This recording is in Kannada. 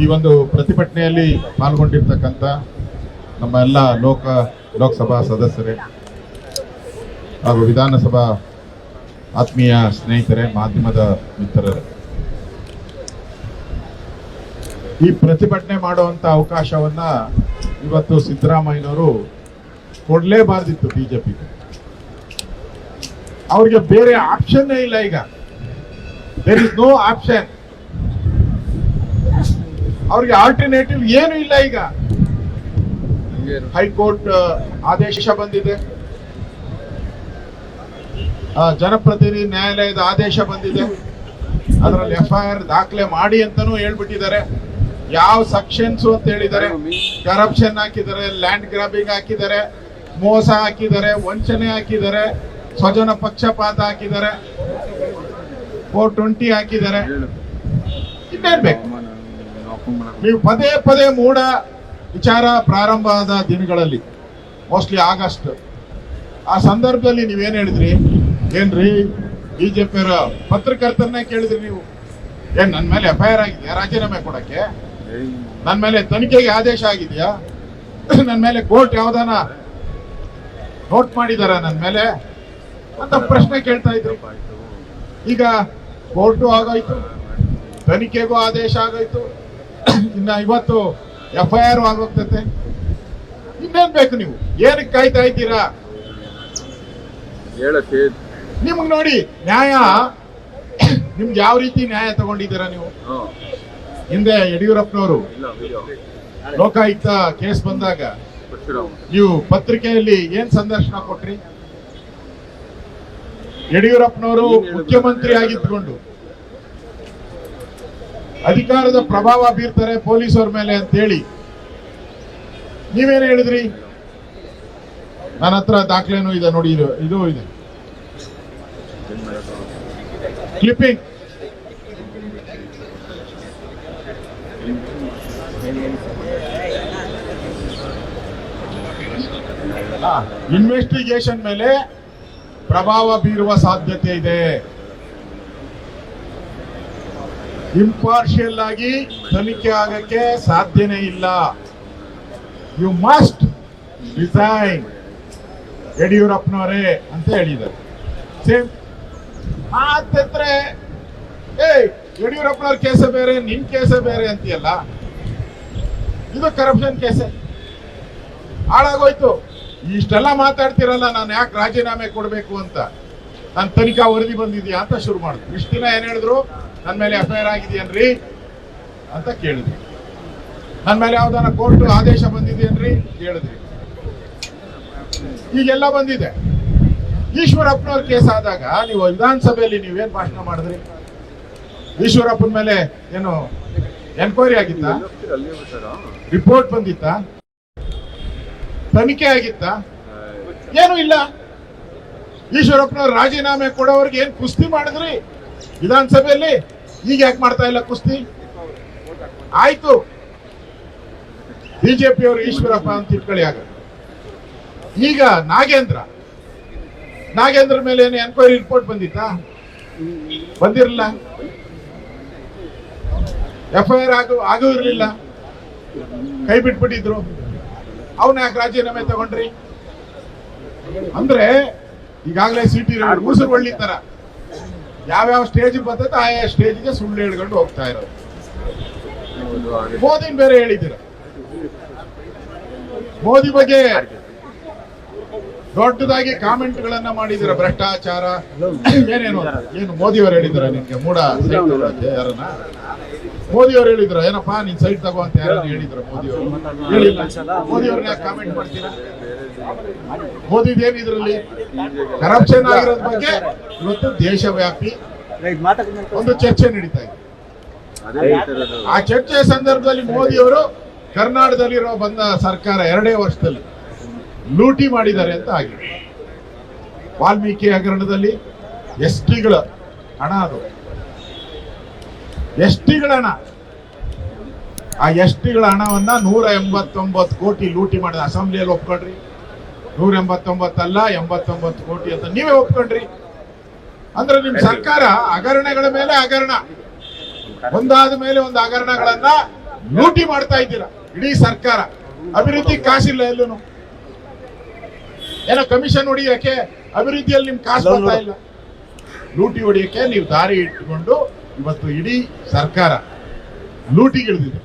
ಈ ಒಂದು ಪ್ರತಿಭಟನೆಯಲ್ಲಿ ಪಾಲ್ಗೊಂಡಿರ್ತಕ್ಕಂಥ ನಮ್ಮ ಎಲ್ಲ ಲೋಕ, ಲೋಕಸಭಾ ಸದಸ್ಯರೇ ಹಾಗೂ ವಿಧಾನಸಭಾ ಆತ್ಮೀಯ ಸ್ನೇಹಿತರೆ, ಮಾಧ್ಯಮದ ಮಿತ್ರರೇ. ಈ ಪ್ರತಿಭಟನೆ ಮಾಡುವಂತ ಅವಕಾಶವನ್ನ ಇವತ್ತು ಸಿದ್ದರಾಮಯ್ಯನವರು ಕೊಡಲೇಬಾರ್ದಿತ್ತು ಬಿಜೆಪಿಗೆ. ಅವ್ರಿಗೆ ಬೇರೆ ಆಪ್ಷನ್ ಇಲ್ಲ ಈಗ. ದೇರ್ ಇಸ್ ನೋ ಆಪ್ಷನ್ ಅವ್ರಿಗೆ ಆಲ್ಟರ್ನೇಟಿವ್ ಏನು ಇಲ್ಲ ಈಗ. ಹೈಕೋರ್ಟ್ ಆದೇಶ ಬಂದಿದೆ. ಜನಪ್ರತಿನಿಧಿ ನ್ಯಾಯಾಲಯದ ಆದೇಶ ಬಂದಿದೆ. ಅದರಲ್ಲಿ ಎಫ್ ಐ ಆರ್ ದಾಖಲೆ ಮಾಡಿ ಅಂತಾನೂ ಹೇಳ್ಬಿಟ್ಟಿದ್ದಾರೆ. ಯಾವ ಸೆಕ್ಷನ್ಸ್ ಅಂತ ಹೇಳಿದ್ದಾರೆ. ಕರಪ್ಷನ್ ಹಾಕಿದ್ದಾರೆ ಲ್ಯಾಂಡ್ ಗ್ರಾಬಿಂಗ್ ಹಾಕಿದ್ದಾರೆ ಮೋಸ ಹಾಕಿದ್ದಾರೆ ವಂಚನೆ ಹಾಕಿದ್ದಾರೆ ಸ್ವಜನ ಪಕ್ಷಪಾತ ಹಾಕಿದ್ದಾರೆ ಫೋರ್ ಟ್ವೆಂಟಿ ಹಾಕಿದ್ದಾರೆ. ಇನ್ನೇನ್ ಬೇಕು? ನೀವು ಪದೇ ಪದೇ ಮೂಡ ವಿಚಾರ ಪ್ರಾರಂಭ ಆದ ದಿನಗಳಲ್ಲಿ ಮೋಸ್ಟ್ಲಿ ಆಗಸ್ಟ್ ಆ ಸಂದರ್ಭದಲ್ಲಿ ನೀವೇನು ಹೇಳಿದ್ರಿ? ಏನ್ರಿ? ಬಿಜೆಪಿಯವರ ಪತ್ರಕರ್ತರನ್ನೇ ಕೇಳಿದ್ರಿ ನೀವು? ಏನ್ ನನ್ನ ಮೇಲೆ ಎಫ್ ಐ ಆರ್ ಆಗಿದೆಯಾ? ರಾಜೀನಾಮೆ ಕೊಡಕ್ಕೆ? ನನ್ನ ಮೇಲೆ ತನಿಖೆಗೆ ಆದೇಶ ಆಗಿದೆಯಾ? ನನ್ನ ಮೇಲೆ ಕೋರ್ಟ್ ಯಾವ್ದಾನ ನೋಟ್ ಮಾಡಿದಾರ ನನ್ನ ಮೇಲೆ? ಅಂತ ಪ್ರಶ್ನೆ ಕೇಳ್ತಾ ಇದ್ರು. ಈಗ ಕೋರ್ಟು ಆಗೋಯ್ತು, ತನಿಖೆಗೂ ಆದೇಶ ಆಗೋಯ್ತು. ಇನ್ನ ಇವತ್ತು ಎಫ್ ಐ ಆರ್ ಆಗೋಗ್ತತೆ. ಇನ್ನೇನ್ ಬೇಕು ನೀವು? ಏನಕ್ಕೆ ಕಾಯ್ತಾ ಇದ್ದೀರಾ? ಹೇಳಕ್ಕೆ ನಿಮ್ಗೆ ನೋಡಿ ನ್ಯಾಯ ನಿಮ್ಗೆ ಯಾವ ರೀತಿ ನ್ಯಾಯ ತಗೊಂಡಿದ್ದೀರಾ ನೀವು? ಹಿಂದೆ ಯಡಿಯೂರಪ್ಪನವರು ಲೋಕಾಯುಕ್ತ ಕೇಸ್ ಬಂದಾಗ ನೀವು ಪತ್ರಿಕೆಯಲ್ಲಿ ಏನ್ ಸಂದರ್ಶನ ಕೊಟ್ರಿ? ಯಡಿಯೂರಪ್ಪನವರು ಮುಖ್ಯಮಂತ್ರಿ ಆಗಿದ್ಕೊಂಡು ಅಧಿಕಾರದ ಪ್ರಭಾವ ಬೀರ್ತಾರೆ ಪೊಲೀಸರ ಮೇಲೆ ಅಂತ ಹೇಳಿ ನೀವೇನು ಹೇಳಿದ್ರಿ? ನನ್ನ ಹತ್ರ ದಾಖಲೆನೂ ಇದೆ ನೋಡಿ, ಇದು ಇದು ಇದೆ. ಕ್ಲಿಪ್ಪಿಂಗ್ ಇನ್ವೆಸ್ಟಿಗೇಷನ್ ಮೇಲೆ ಪ್ರಭಾವ ಬೀರುವ ಸಾಧ್ಯತೆ ಇದೆ. ಇಂಪಾರ್ಷಿಯಲ್ ಆಗಿ ತನಿಖೆ ಆಗಕ್ಕೆ ಸಾಧ್ಯನೇ ಇಲ್ಲ. ಯು ಮಸ್ಟ್ ರಿಸೈನ್ ಯಡಿಯೂರಪ್ಪನವರೇ ಅಂತ ಹೇಳಿದ್ದಾರೆ. ಸೇಮ್ ಮಾತೆತ್ರೆ ಏಯ್, ಯಡಿಯೂರಪ್ಪನವ್ರ ಕೇಸೇ ಬೇರೆ, ನಿನ್ ಕೇಸೇ ಬೇರೆ ಅಂತೀಯಲ್ಲ? ಇದು ಕರಪ್ಷನ್ ಕೇಸೆ. ಹಾಳಾಗೋಯ್ತು. ಇಷ್ಟೆಲ್ಲ ಮಾತಾಡ್ತಿರಲ್ಲ, ನಾನು ಯಾಕೆ ರಾಜೀನಾಮೆ ಕೊಡಬೇಕು ಅಂತ? ನಾನು ತನಿಖಾ ವರದಿ ಬಂದಿದ್ಯಾ ಅಂತ ಶುರು ಮಾಡಿದ್ರು ಇಷ್ಟು ದಿನ ಏನ್ ಹೇಳಿದ್ರು? ನನ್ನ ಮೇಲೆ ಎಫ್ ಐ ಆರ್ ಆಗಿದೆಯನ್ರಿ? ಅಂತ ಕೇಳಿದ್ರಿ. ನನ್ನ ಮೇಲೆ ಯಾವ್ದಾನ ಕೋರ್ಟ್ ಆದೇಶ ಬಂದಿದೆಯನ್ರಿ? ಕೇಳಿದ್ರಿ. ಈಗೆಲ್ಲ ಬಂದಿದೆ. ಈಶ್ವರಪ್ಪನವ್ರ ಕೇಸ್ ಆದಾಗ ನೀವು ವಿಧಾನಸಭೆಯಲ್ಲಿ ನೀವೇನ್ ಭಾಷಣ ಮಾಡಿದ್ರಿ? ಈಶ್ವರಪ್ಪನ ಮೇಲೆ ಏನು ಎನ್ಕ್ವೈರಿ ಆಗಿತ್ತ? ರಿಪೋರ್ಟ್ ಬಂದಿತ್ತಾ? ತನಿಖೆ ಆಗಿತ್ತಾ? ಏನು ಇಲ್ಲ. ಈಶ್ವರಪ್ಪನವ್ರ ರಾಜೀನಾಮೆ ಕೊಡೋರ್ಗೆ ಏನ್ ಕುಸ್ತಿ ಮಾಡಿದ್ರಿ ವಿಧಾನಸಭೆಯಲ್ಲಿ? ಈಗ ಯಾಕೆ ಮಾಡ್ತಾ ಇಲ್ಲ ಕುಸ್ತಿ? ಆಯ್ತು. ಬಿಜೆಪಿ ಅವರು ಈಶ್ವರಪ್ಪ ಅಂತ ತಿಳ್ಕೊಳ್ಳಿ ಆಗ ಈಗ ನಾಗೇಂದ್ರ. ನಾಗೇಂದ್ರ ಮೇಲೆ ಏನು ಎನ್ಕ್ವೈರಿ ರಿಪೋರ್ಟ್ ಬಂದಿತ್ತಾ? ಬಂದಿರಲಿಲ್ಲ. ಎಫ್ ಐ ಆರ್ ಆಗು, ಆಗೂ ಇರಲಿಲ್ಲ. ಕೈ ಬಿಟ್ಬಿಟ್ಟಿದ್ರು. ಅವನ ಯಾಕೆ ರಾಜೀನಾಮೆ ತಗೊಂಡ್ರಿ? ಅಂದ್ರೆ ಈಗಾಗಲೇ ಸಿಟಿ ಮೂಸರು ಒಳ್ಳಿ ತರ. ಯಾವ್ಯಾವ ಸ್ಟೇಜ್ ಬರ್ತೈತೆ ಆಯಾ ಸ್ಟೇಜ್ಗೆ ಸುಳ್ಳು ಹೇಳ್ಕೊಂಡು ಹೋಗ್ತಾ ಇರೋದು. ಮೋದಿನ ಬೇರೆ ಹೇಳಿದ್ದೀರ. ಮೋದಿ ಬಗ್ಗೆ ದೊಡ್ಡದಾಗಿ ಕಾಮೆಂಟ್ ಗಳನ್ನ ಮಾಡಿದಿರ ಭ್ರಷ್ಟಾಚಾರ. ಏನೇನು. ಏನು ಮೋದಿ ಅವರು ಹೇಳಿದಾರ ನಿನ್ಗೆ ಮೂಡ ಸೈಟ್ ತಗೊಳಕ್ಕೆ ಯಾರನ್ನ? ಮೋದಿ ಅವರು ಹೇಳಿದ್ರ ಏನಪ್ಪಾ, ನೀನ್ ಸೈಟ್ ತಗೋ ಅಂತ ಯಾರನ್ನ ಹೇಳಿದ್ರ ಮೋದಿ ಅವರು? ಹೇಳಿಲ್ಲ. ಮೋದಿ ಅವ್ರನ್ನ ಕಾಮೆಂಟ್ ಮಾಡ್ತೀರಾ? ಮೋದಿದ್ ಏನು ಇದರಲ್ಲಿ? ಕರಪ್ಷನ್ ಆಗಿರೋದ್ ಬಗ್ಗೆ ಇವತ್ತು ದೇಶವ್ಯಾಪಿ ಒಂದು ಚರ್ಚೆ ನಡೀತಾ ಇದೆ. ಆ ಚರ್ಚೆ ಸಂದರ್ಭದಲ್ಲಿ ಮೋದಿಯವರು ಕರ್ನಾಟಕದಲ್ಲಿರೋ ಬಂದ ಸರ್ಕಾರ ಎರಡೇ ವರ್ಷದಲ್ಲಿ ಲೂಟಿ ಮಾಡಿದ್ದಾರೆ ಅಂತ ಆಗಿದೆ. ವಾಲ್ಮೀಕಿ ಹಗರಣದಲ್ಲಿ ಎಸ್ ಟಿಗಳ ಹಣ ಅದು. ಎಸ್ ಟಿಗಳ ಹಣ. ಆ ಎಸ್ ಟಿಗಳ ಹಣವನ್ನ ನೂರ ಎಂಬತ್ತೊಂಬತ್ತು ಕೋಟಿ ಲೂಟಿ ಮಾಡಿದ ಅಸೆಂಬ್ಲಿಯಲ್ಲಿ ಒಪ್ಕೊಂಡ್ರಿ. ನೂರ ಎಂಬತ್ತೊಂಬತ್ತಲ್ಲ ಎಂಬತ್ತೊಂಬತ್ತು ಕೋಟಿ ಅಂತ ನೀವೇ ಒಪ್ಕೊಂಡ್ರಿ. ಅಂದ್ರೆ ನಿಮ್ ಸರ್ಕಾರ ಹಗರಣಗಳ ಮೇಲೆ ಹಗರಣ. ಒಂದಾದ ಮೇಲೆ ಒಂದು ಹಗರಣಗಳನ್ನ ಲೂಟಿ ಮಾಡ್ತಾ ಇದ್ದೀರಾ ಇಡೀ ಸರ್ಕಾರ. ಅಭಿವೃದ್ಧಿ ಕಾಸಿಲ್ಲ ಎಲ್ಲೂ ಏನೋ ಕಮಿಷನ್ ಹೊಡಿಯಕ್ಕೆ ಅಭಿವೃದ್ಧಿಯಲ್ಲಿ ನಿಮ್ ಕಾಸು ಬರ್ತಾ ಇಲ್ಲ. ಲೂಟಿ ಹೊಡಿಯಕ್ಕೆ ನೀವು ದಾರಿ ಇಟ್ಕೊಂಡು ಇವತ್ತು ಇಡೀ ಸರ್ಕಾರ ಲೂಟಿಗಿಳಿದಿದೆ